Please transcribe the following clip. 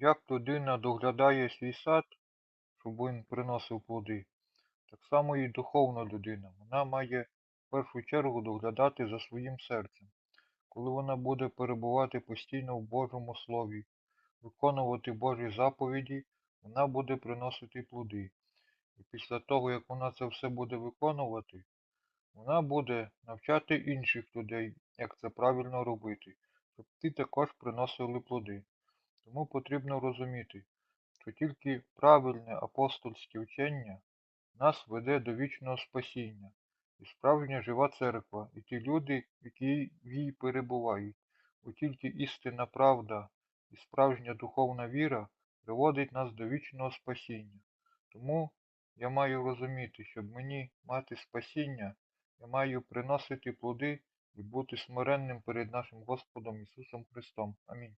як людина доглядає свій сад, щоб він приносив плоди, так само і духовна людина. Вона має в першу чергу доглядати за своїм серцем. Коли вона буде перебувати постійно в Божому Слові, виконувати Божі заповіді, вона буде приносити плоди. І після того, як вона це все буде виконувати, вона буде навчати інших людей, як це правильно робити, щоб ті також приносили плоди. Тому потрібно розуміти, що тільки правильне апостольське вчення нас веде до вічного спасіння, і справжня жива церква, і ті люди, які в їй перебувають, бо тільки істинна правда і справжня духовна віра приводить нас до вічного спасіння. Тому я маю розуміти, щоб мені мати спасіння, я маю приносити плоди і бути смиренним перед нашим Господом Ісусом Христом. Амінь.